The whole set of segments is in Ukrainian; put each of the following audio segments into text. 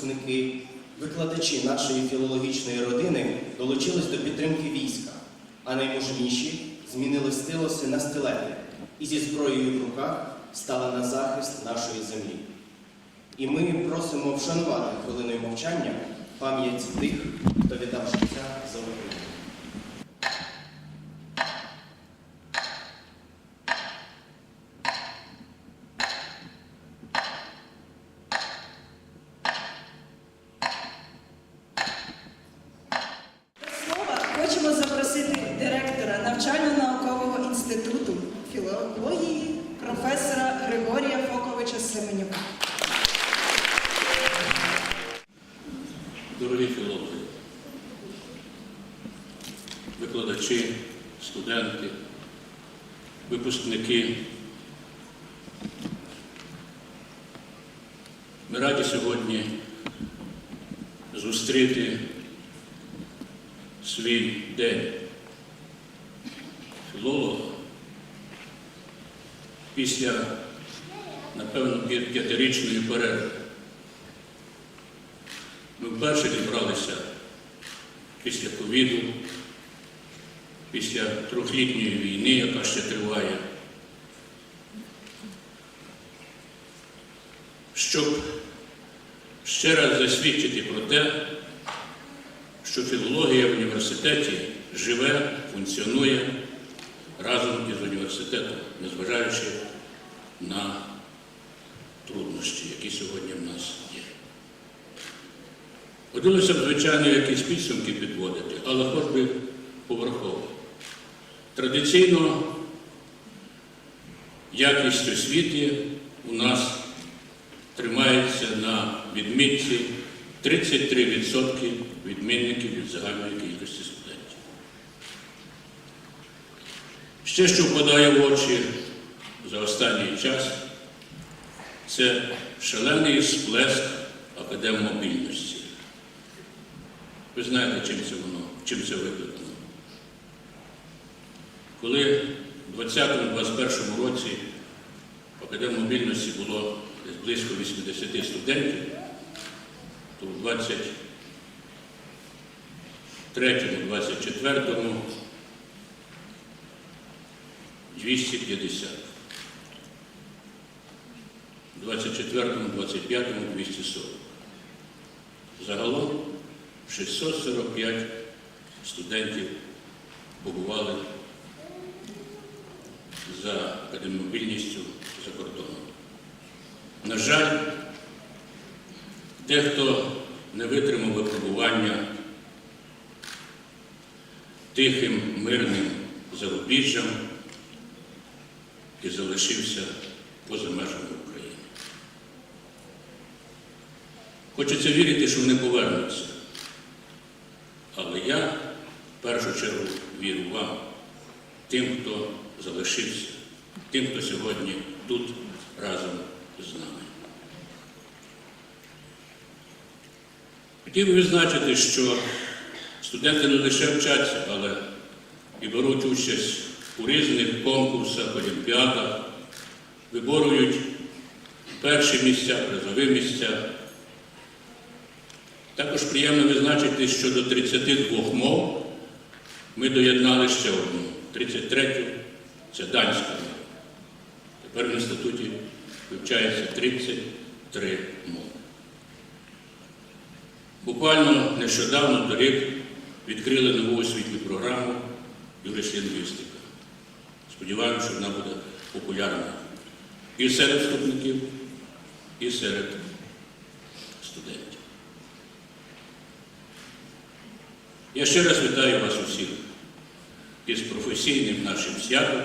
випускники, викладачі нашої філологічної родини долучились до підтримки війська, а наймужніші змінили стилоси на стилети і зі зброєю в руках стали на захист нашої землі. І ми просимо вшанувати хвилиною мовчання пам'ять тих, хто віддав життя за Україну. Навчально-наукового інституту філології професора Григорія Фоковича Семенюка. Дорогі філологи, викладачі, студенти, випускники. Ми раді сьогодні зустріти свій день філолога після, напевно, п'я- п'ятирічної перерви. Ми вперше зібралися після ковіду, після трьохлітньої війни, яка ще триває, щоб ще раз засвідчити про те, що філологія в університеті живе, функціонує разом із університетом, незважаючи на труднощі, які сьогодні в нас є. Хотілося б, звичайно, якісь підсумки підводити, але хоч би поверхово. Традиційно якість освіти у нас тримається на відмітці 33% відмінників від загальної кількості студентів. Ще що впадає в очі за останній час, це шалений сплеск академмобільності. Ви знаєте, чим це воно, чим це викликано. Коли в 2020-2021 році академмобільності було близько 80 студентів, то в 23-24 250. В 24-25 240. Загалом 645 студентів побували за академобільністю за кордоном. На жаль, дехто не витримав випробування тихим, мирним зарубіжжям і залишився поза межами України. Хочеться вірити, що вони повернуться. Але я в першу чергу вірю вам, тим, хто залишився, тим, хто сьогодні тут разом з нами. Хотів би відзначити, що студенти не лише вчаться, але і беруть участь у різних конкурсах, олімпіадах, виборюють перші місця, призові місця. Також приємно відзначити, що до 32 мов ми доєднали ще одну, 33-ю це данська мова. Тепер в інституті вивчається 33 мови. Буквально нещодавно торік відкрили нову освітню програму юрист-лінгвістика. Сподіваємося, що вона буде популярна і серед вступників, і серед студентів. Я ще раз вітаю вас усіх із професійним нашим святом,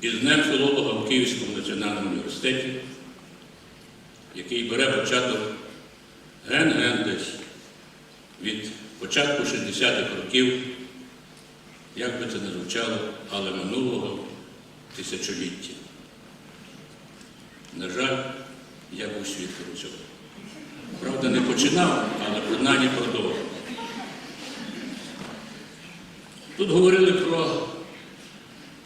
із Днем філолога в Київському національному університеті, який бере початок ген-ген десь початку 60-х років, як би це не звучало, але минулого тисячоліття. На жаль, я був свідком цього. Правда, не починав, але принаймні продовжував. Тут говорили про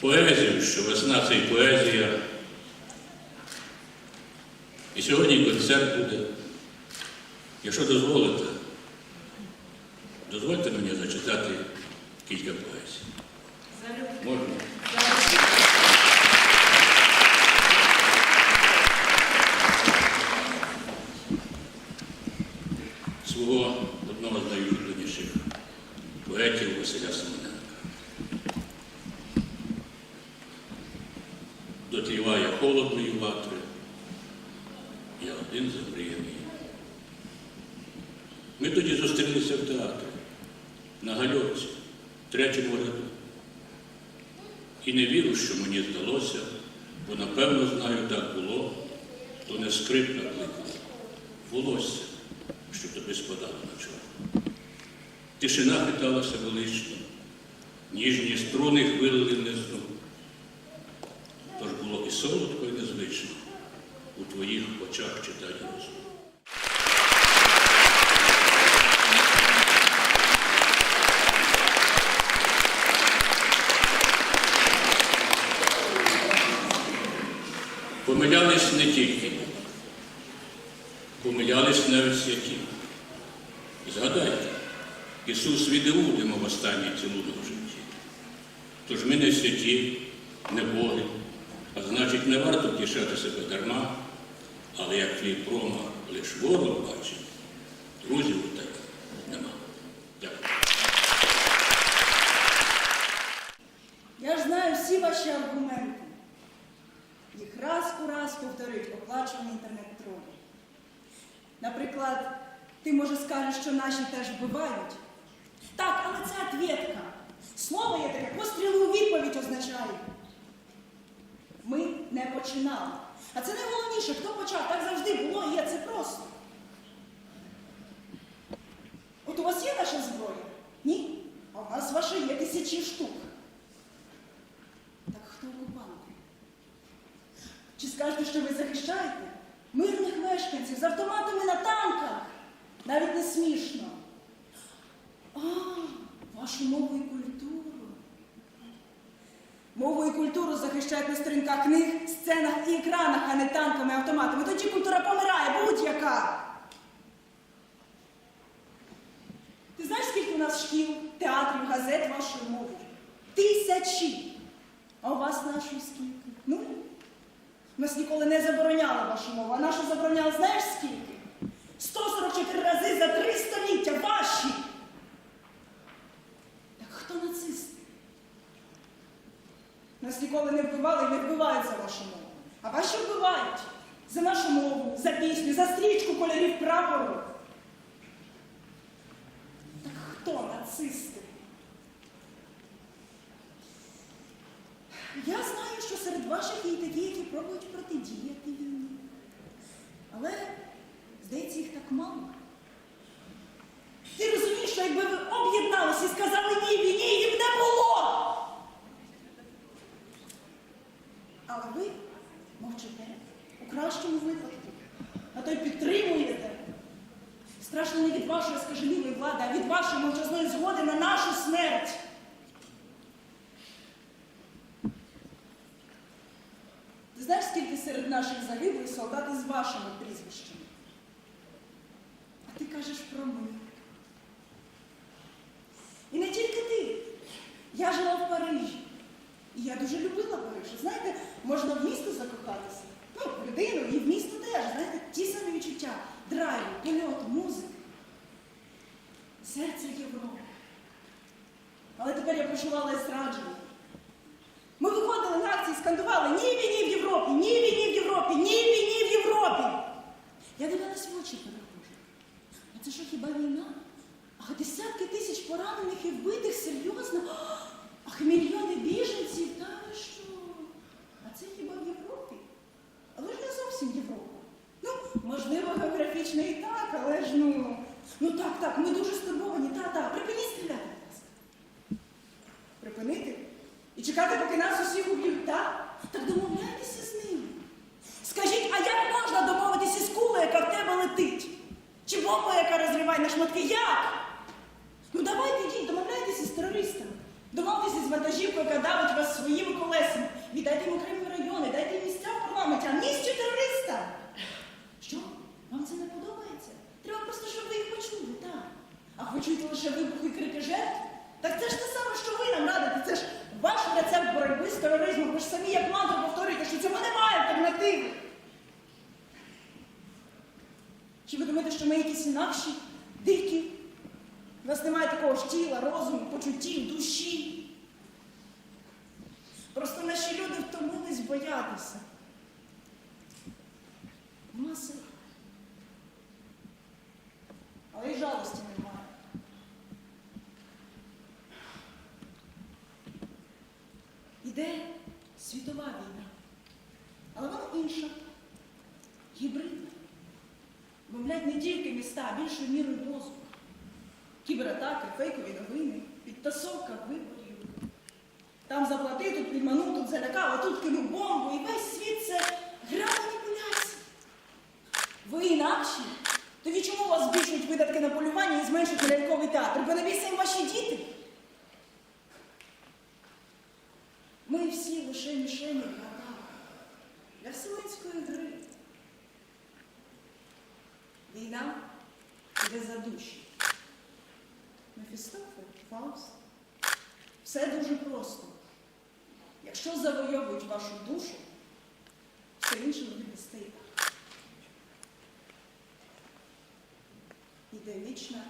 поезію, що весна це і поезія. І сьогодні концерт буде. Якщо дозволите, дозвольте мені зачитати кілька поезій. Можна? Свого одного з найулюбленіших поетів Василя Семененка. Дотліває холодної ватри, я один замріяний. Ми тоді зустрілися в театрі на гальорці, в третьому ряду. І не вірю, що мені здалося, бо напевно знаю, так було, то не скрип накликав, волосся, що тобі спадало на чоло. Тишина хиталася велично, ніжні струни хвилили внизу. Тож було і солодко, і незвично у твоїх очах читати розум. Помилялись не тільки, помилялись навіть святі. Згадайте, Ісус від Іуди мав останній цілунок в житті. Тож ми не святі, не Боги, а значить не варто тішати себе дарма, але як твій промах лиш ворог бачить, друзів у тебе нема. Дякую. Я ж знаю всі ваші аргументи. Їх раз у раз повторюють оплачувані інтернет-тролі. Наприклад, ти може скажеш, що наші теж вбивають. Так, але це ответка. Слово є таке, постріли у відповідь означає. Ми не починали. А це найголовніше, хто почав. Так завжди було є, це просто. От у вас є наша зброя? Ні? А у нас ваша є тисячі штук. Так хто окупанти? Чи скажете, що ви захищаєте мирних мешканців з автоматами на танках? Навіть не смішно. А, вашу мову і культуру. Мову і культуру захищають на сторінках книг, сценах і екранах, а не танками автоматами. Тоді культура помирає, будь-яка. Ти знаєш, скільки у нас шкіл, театрів, газет вашою мовою? Тисячі. А у вас нашої скільки? Ну, ж ніколи не забороняла вашу мову, а нашу забороняла, знаєш скільки? 144 рази за три століття ваші. Так хто нацист? Нас ніколи не вбивали і не вбивають за вашу мову. А ваші вбивають за нашу мову, за пісню, за стрічку кольорів прапору. Так хто нацисти? Я знаю, що серед ваших є такі, які пробують протидіяти війні. Але, здається, їх так мало. Ти розумієш, що якби ви об'єдналися і сказали ні війні, їм не було. Але ви мовчите у кращому випадку, а то й підтримуєте. Страшно не від вашої скаженілої влади, а від вашої мовчазної згоди на нашу смерть. Ти знаєш, скільки серед наших загиблих солдати з вашими прізвищами? А ти кажеш про мир. І не тільки ти. Я жила в Парижі. І я дуже любила Париж. Знаєте, можна в місто закохатися. Ну, в людину і в місто теж. Знаєте, ті самі відчуття. Драйву, польоту, музики. Серце Європи. Але тепер я почувала зрадження. Ми виходили на акції, скандували ні війні в Європі, ні війні в Європі, ні війні в Європі. Я дивилась в очі перехожих. А це що хіба війна? Ах, десятки тисяч поранених і вбитих, серйозно? Ах, мільйони біженців, та ви що? А це хіба в Європі? Але ж не зовсім Європа. Ну, можливо, географічно і так, але ж ну. Ну так, так, ми дуже стурбовані, так, так. Припиніть стріляти. Припинити? І чекати, поки нас усіх уб'ють, так? Так домовляйтеся з ними. Скажіть, а як можна домовитися з кулею, яка в тебе летить? Чи бомба, яка розриває на шматки? Як? Ну давайте йдіть, домовляйтеся з терористами. Домовтеся з вантажівкою, яка давить вас своїми колесами. Віддайте їм окремі райони, дайте їм місця в парламенті, а місці терориста. Що? Вам це не подобається? Треба просто, щоб ви їх почули, так. А хочуть лише вибухи крики жертв? Так це ж те саме, що ви нам радите. Це ж ваш рецепт боротьби з тероризмом, ви ж самі як мантру повторюєте, що цьому немає альтернативи. Чи ви думаєте, що ми якісь інакші, дикі? У нас немає такого ж тіла, розуму, почуттів, душі. Просто наші люди втомились боятися. Маси. Але й жалості немає. Іде світова війна. Але вона інша, гібридна. Мовлять не тільки міста, а більшою мірою мозку. Кібератаки, фейкові новини, підтасовка виборів. Там заплатив, тут підманув, тут залякав, а тут кинув бомбу, і весь світ це гра маніпуляцій. Ви інакші? Тоді чому у вас збільшують видатки на полювання і зменшують ляльковий театр? Бо навіщо їм ваші діти? Ми всі лише мішені града для вселенської гри. Війна йде за душі. Мефістофель, Фауст. Все дуже просто. Якщо завойовують вашу душу, все інше ви віддасте. Іде вічна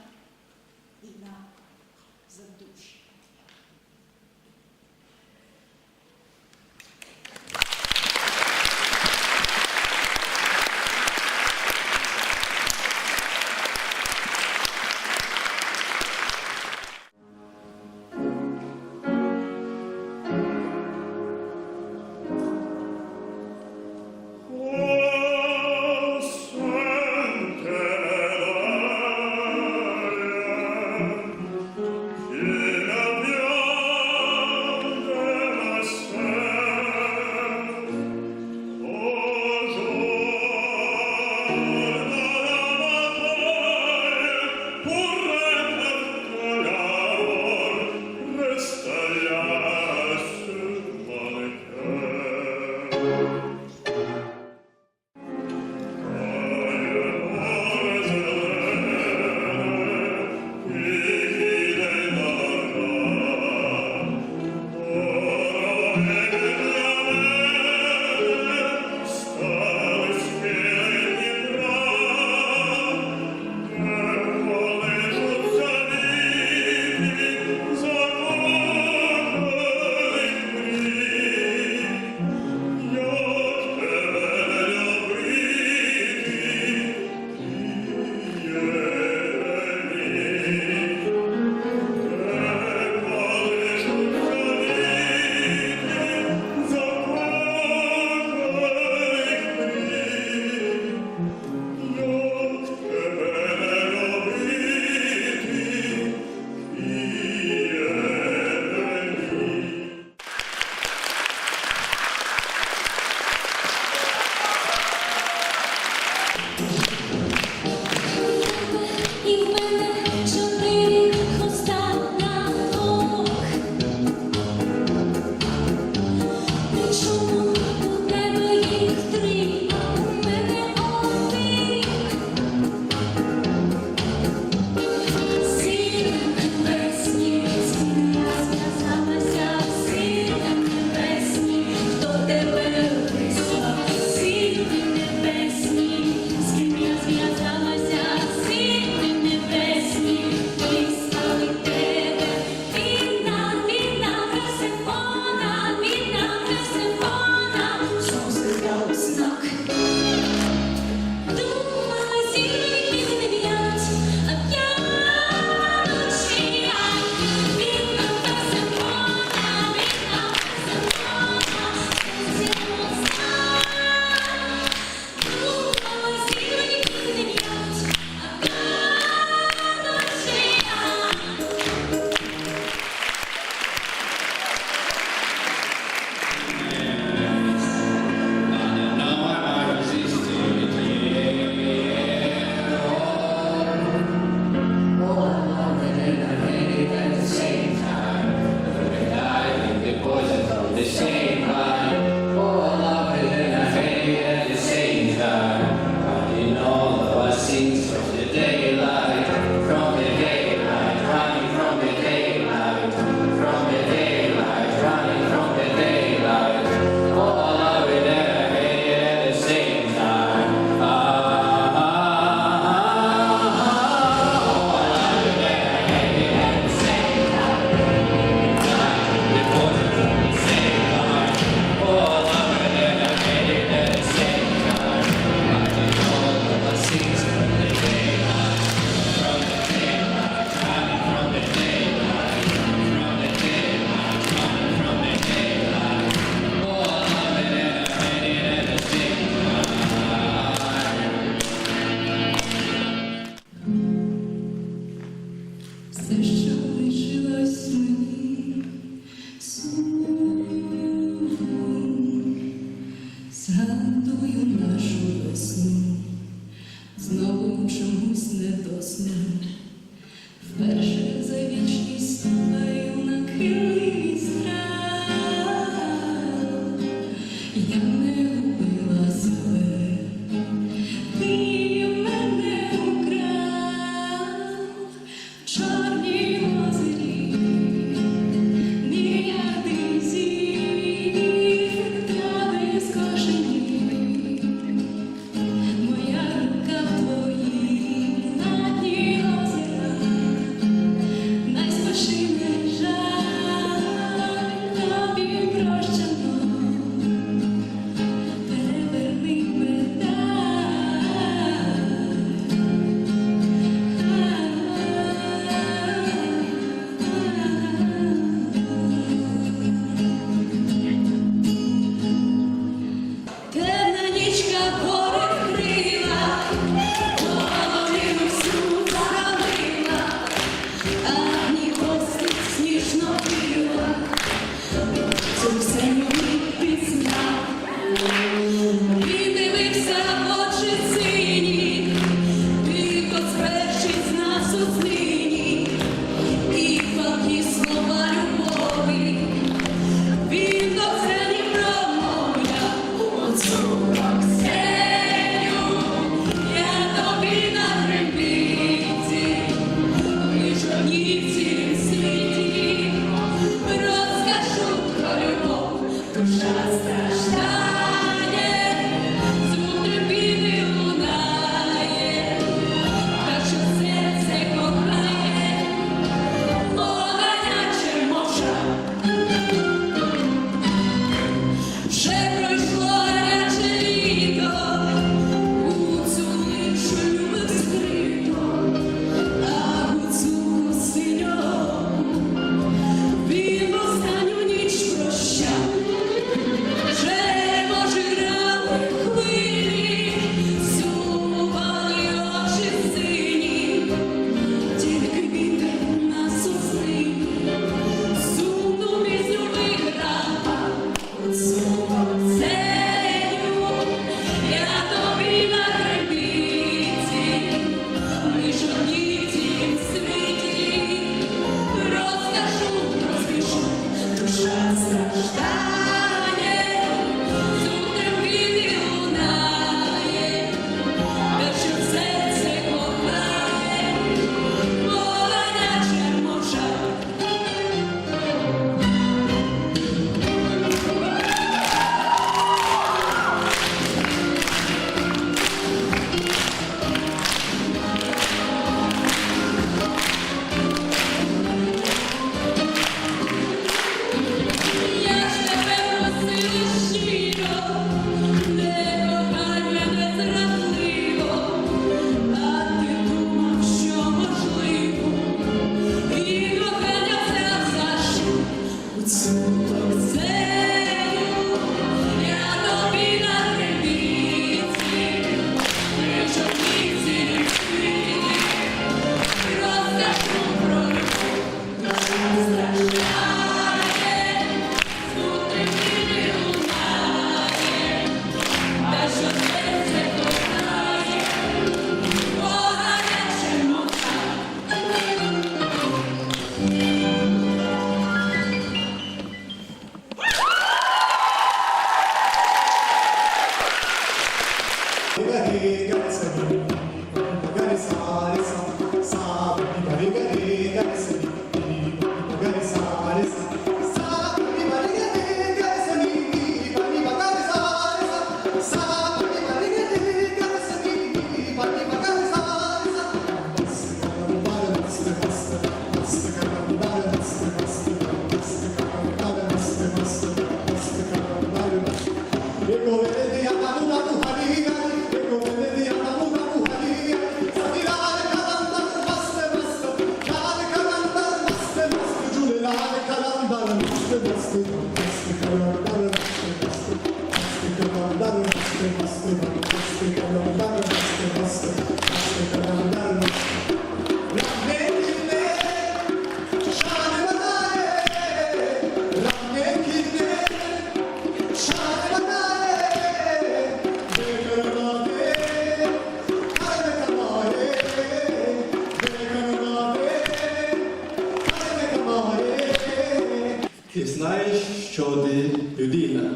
людина.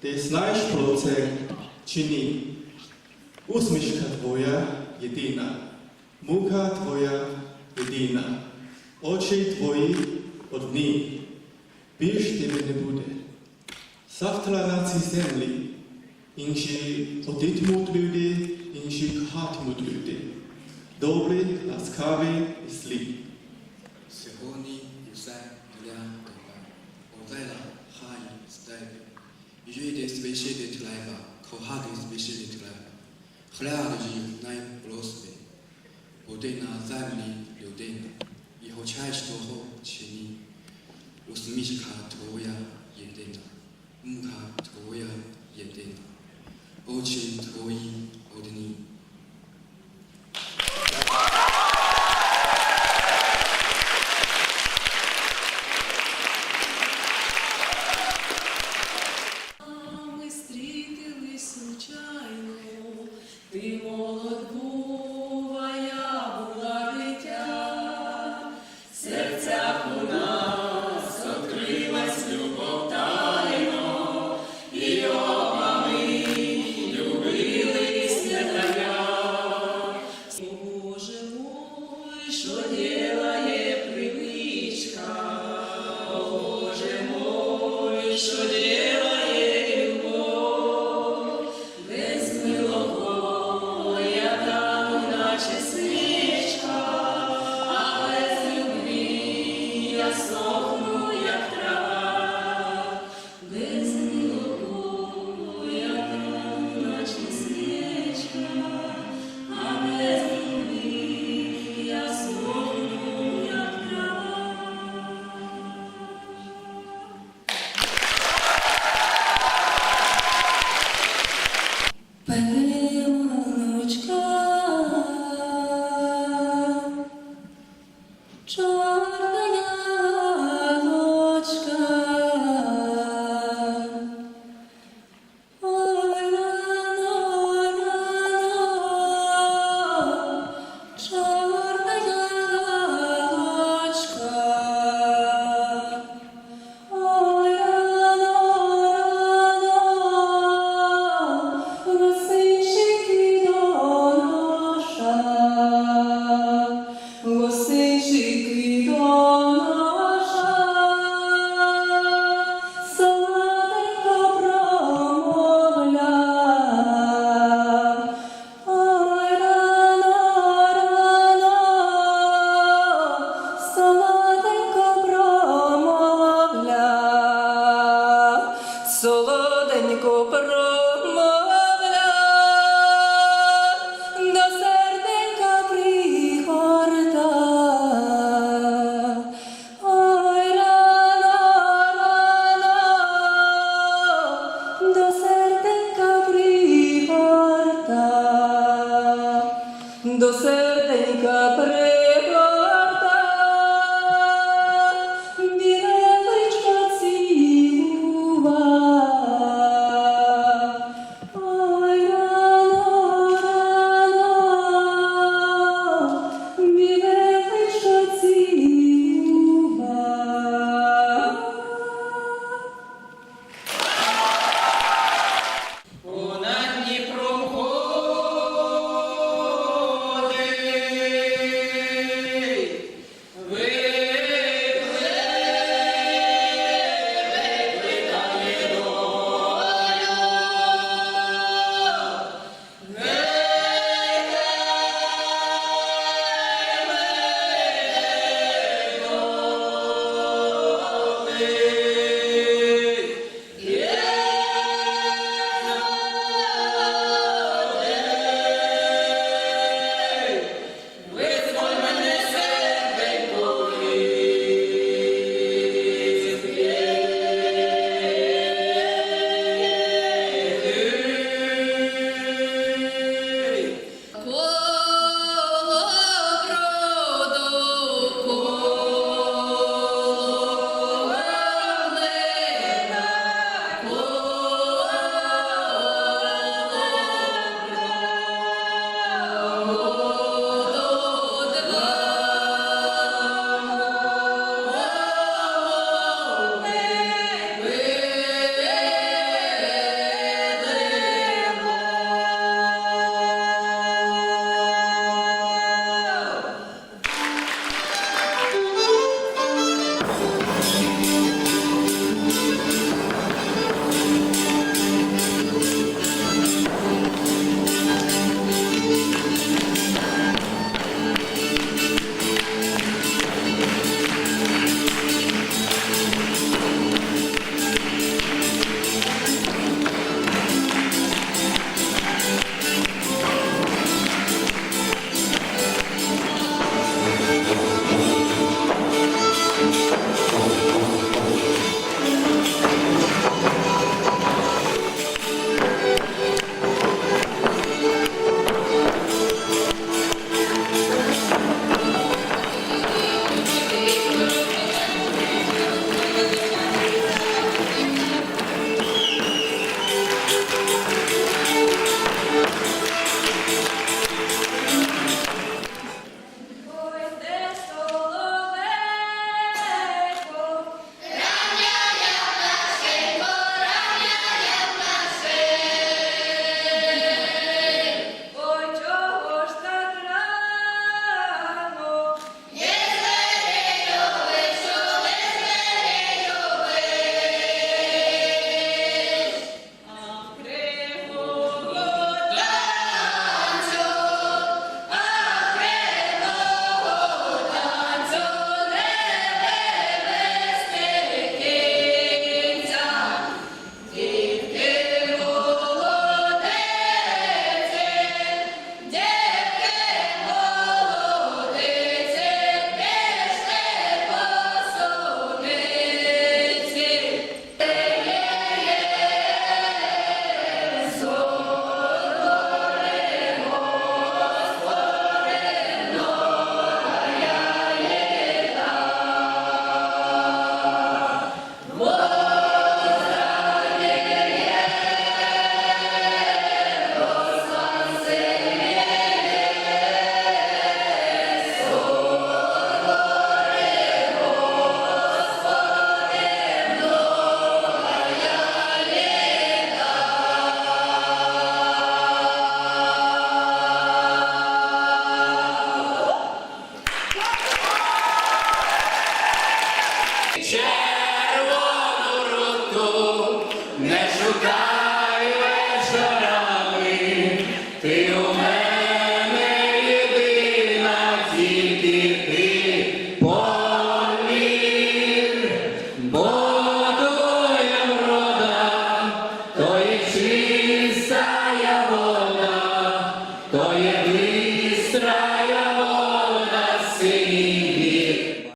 Ти знаєш про це чи ні? Усмішка твоя єдина, мука твоя єдина, очі твої одні, більш тебе не буде. Завтра на цій землі інші ходитимуть люди, інші кохатимуть люди. Добрі, ласкаві і злі. Сьогодні все для тебе. Олена, хай з тебе. Юди спішити треба, кохати спішити треба. Гляди найпрости. Буде на землі людина. І хочеш того чи ні. Усмішка твоя єдина. Мука твоя єдина. Очі